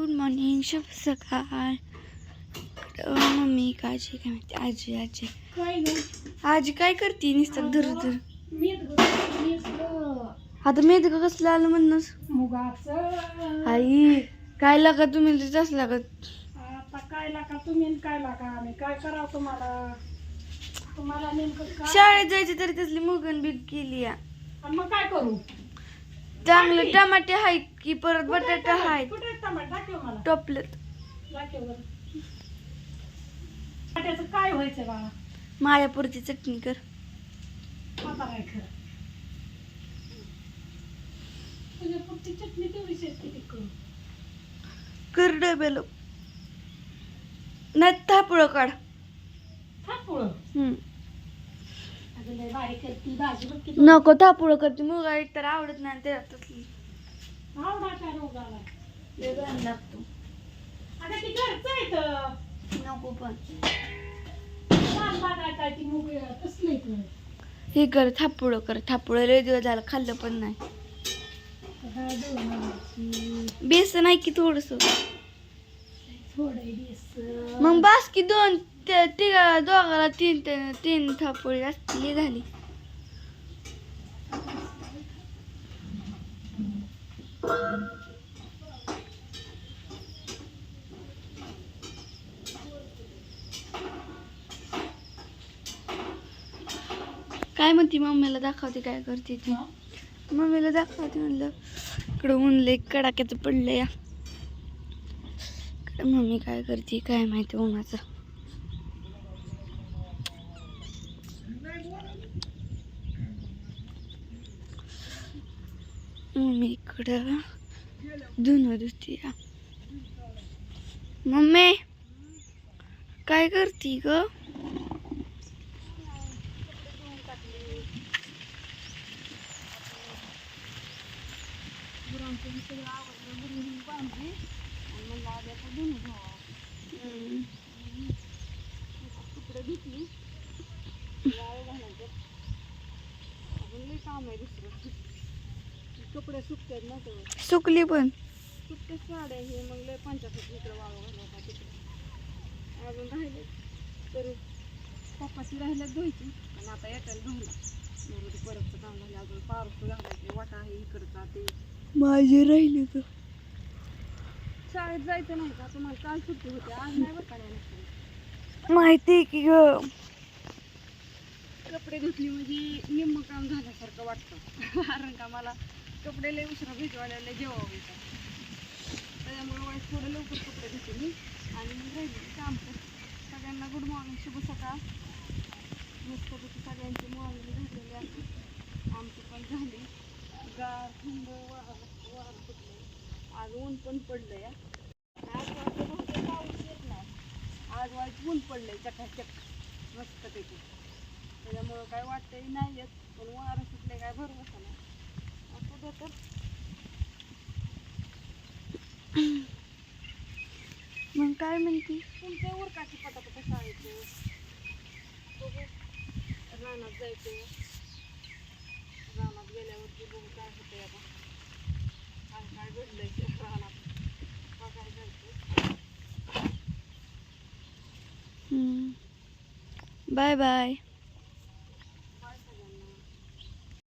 Good morning शुभ सकाळ. Mummy काजी काय माहिती आजी आजी. आजी काय करते? नुसतं धर धर. आता मेद का कसलं आलं मुगाचं. आई काय लागा तुम्ही? तसं लागत काय लाका तुम्ही काय लाका आम्ही? काय करावं तुम्हाला? तुम्हाला नेमकं शाळेत जायची तरी तसली मुगन बीग केली या. मग काय करू? चांगलं टमाटे आहेत की परत बटाटा आहेत? टोपलेत. काय व्हायचं बाळा? मायापुरची चटणी कर. आता काय खरं? तुझ्या पुरती चटणी तेवढीच येते ती करू नाही थापळं काढ. थापुळं? नको थापुळं करते मुगा एक तर आवडत नाही तसली आवडा वेगळा लागतो. ती घरचं आहे तर. नको पण. हे कर थापुळं कर. थापुळं लय दिवस झालं खाल्लं पण नाही. बेसन आहे की थोडस? मग बास की दोन ते- तिघा दोघाला तीन तीन थापोळी असली झाली. काय म्हणती मम्मीला दाखवते काय करते ती? मम्मीला दाखवते म्हणलं. इकडं ऊनले कडाक्याचं पडलं या इकडं मम्मी काय करते काय माहिती उन्हाचं. मम्मी इकडं धुणं धुती. या मम्मी काय करते ग? हम्म. कपडे सुकतात ना तर सुकली पण सुकते साड्या हे मग लय पंचायत इकडं वाळू घालायचा तिकडे अजून राहिले तर पप्पाची राहिल्यात धुवायची आणि आता येताना धुवला मग ते काम झालं अजून पारस घालायचे वाटा आहे इकडचा ते माझे राहिले तर. शाळेत जायचं नाही का? तुम्हाला काल सुट्टी होती आज नाही बरं का माहिती आहे की ग. कपडे धुतली म्हणजे निम्म काम झाल्यासारखं वाटतं. कारण का मला कपडे लय उशिरा भिजवायला जेव्हा होतं त्याच्यामुळे वाईट थोडं लवकर कपडे धुते मी आणि मग राहिले काम कर सगळ्यांना गुड मॉर्निंग शुभ सकाळ. मस्तपैकी सगळ्यांची मॉर्निंग झालेली आहे आमची पण झाली. गार थंड. आज ऊन पण पडलंय. आज वाटतं बहुतेक पाऊस येत नाही. आज वाईट ऊन पडलंय चकाचक मस्तपैकी. त्याच्यामुळं काय वाटतंय नाही येत पण वारं सुटले काय भरवसा नाही. असं तर मग काय म्हणते? तुमच्या उरकाची पटापट शाळेचं. बघू. रानात जायचं. Bye-bye.